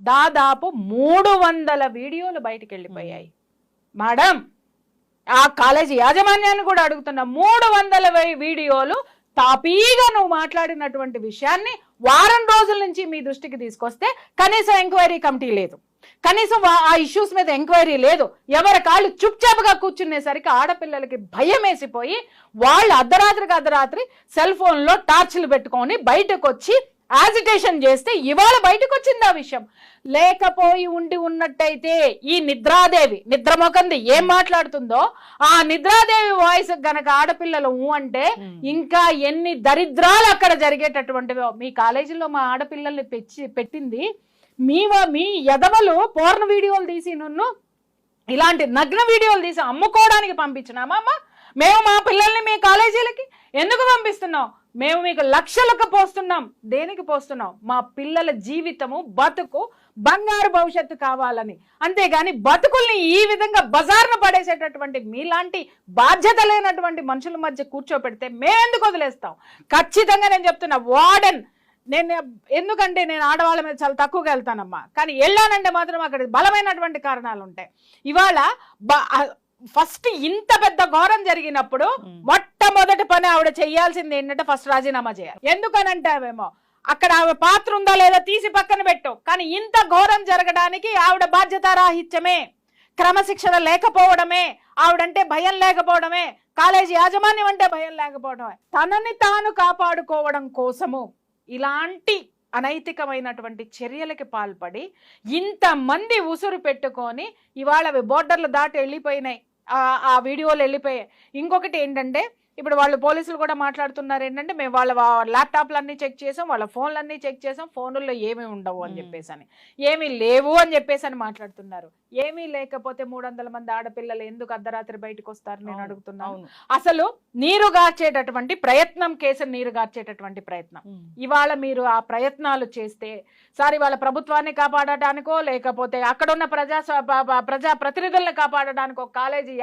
దాదాపు మూడు వందల వీడియోలు బయటికి వెళ్ళిపోయాయి మేడం ఆ కాలేజీ యాజమాన్యాన్ని కూడా అడుగుతున్నా మూడు వందల వీడియోలు తాపీగా నువ్వు మాట్లాడినటువంటి విషయాన్ని వారం రోజుల నుంచి మీ దృష్టికి తీసుకొస్తే కనీసం ఎంక్వైరీ కమిటీ లేదు. కనీసం ఆ ఇష్యూస్ మీద ఎంక్వైరీ లేదు. ఎవరి కాళ్ళు చుప్చాపుగా కూర్చునేసరికి ఆడపిల్లలకి భయం వేసిపోయి వాళ్ళు అర్ధరాత్రికి అర్ధరాత్రి సెల్ ఫోన్లో టార్చ్లు పెట్టుకొని బయటకు వచ్చి యాజిటేషన్ చేస్తే ఇవాళ బయటకు వచ్చింది ఆ విషయం. లేకపోయి ఉండి ఉన్నట్టయితే ఈ నిద్రాదేవి నిద్రమొకంది ఏం మాట్లాడుతుందో ఆ నిద్రాదేవి వాయిస్ గనక ఆడపిల్లలు ఊ అంటే ఇంకా ఎన్ని దరిద్రాలు అక్కడ జరిగేటటువంటివో. మీ కాలేజీలో మా ఆడపిల్లల్ని పెంచి పెట్టింది. మీ మీ ఎదవలు పోర్న వీడియోలు తీసి నన్ను ఇలాంటి నగ్న వీడియోలు తీసి అమ్ముకోవడానికి పంపించినామా అమ్మ? మేము మా పిల్లల్ని మీ కాలేజీలకి ఎందుకు పంపిస్తున్నాం? మేము మీకు లక్షలకు పోస్తున్నాం. దేనికి పోస్తున్నాం? మా పిల్లల జీవితము బతుకు బంగారు భవిష్యత్తు కావాలని. అంతేగాని బతుకుల్ని ఈ విధంగా బజార్న పడేసేటటువంటి మీలాంటి బాధ్యత లేనటువంటి మనుషుల మధ్య కూర్చోపెడితే మేము ఎందుకు వదిలేస్తాం? ఖచ్చితంగా నేను చెప్తున్నా వార్డెన్. నేను ఎందుకంటే నేను ఆడవాళ్ళ మీద చాలా తక్కువగా వెళ్తానమ్మా. కానీ వెళ్ళానంటే మాత్రం అక్కడ బలమైనటువంటి కారణాలు ఉంటాయి. ఇవాళ ఫస్ట్ ఇంత పెద్ద ఘోరం జరిగినప్పుడు మొట్టమొదటి పని ఆవిడ చేయాల్సింది ఏంటంటే ఫస్ట్ రాజీనామా చేయాలి. ఎందుకనంటావేమో? అక్కడ ఆమె పాత్ర ఉందా లేదా తీసి పక్కన పెట్టు. కానీ ఇంత ఘోరం జరగడానికి ఆవిడ బాధ్యతారాహిత్యమే. క్రమశిక్షణ లేకపోవడమే. ఆవిడంటే భయం లేకపోవడమే. కాలేజీ యాజమాన్యం అంటే భయం లేకపోవడమే. తనని తాను కాపాడుకోవడం కోసము ఇలాంటి అనైతికమైనటువంటి చర్యలకి పాల్పడి ఇంతమంది ఉసురు పెట్టుకొని ఇవాళ అవి బోర్డర్లు దాటి వెళ్ళిపోయినాయి. ఆ- ఆ వీడియోలు వెళ్ళిపోయాయి. ఇంకొకటి ఏంటంటే ఇప్పుడు వాళ్ళు పోలీసులు కూడా మాట్లాడుతున్నారు ఏంటంటే మేము వాళ్ళ వా- ల్యాప్టాప్లు అన్ని చెక్ చేసాం వాళ్ళ ఫోన్లు అన్ని చెక్ చేసాం ఫోన్లలో ఏమీ ఉండవు అని. చెప్పేసి అని ఏమీ లేవు అని చెప్పేసి అని మాట్లాడుతున్నారు. ఏమీ లేకపోతే మూడు వందల మంది ఆడపిల్లలు ఎందుకు అర్ధరాత్రి బయటకు వస్తారు నేను అడుగుతున్నాను. అవును. అసలు నీరు గార్చేటటువంటి ప్రయత్నం కేసు నీరు గార్చేటటువంటి ప్రయత్నం. ఇవాళ మీరు ఆ ప్రయత్నాలు చేస్తే సార్ ఇవాళ ప్రభుత్వాన్ని కాపాడటానికో లేకపోతే అక్కడ ఉన్న ప్రజా ప్రజా ప్రతినిధుల్ని కాపాడడానికో కాలేజీ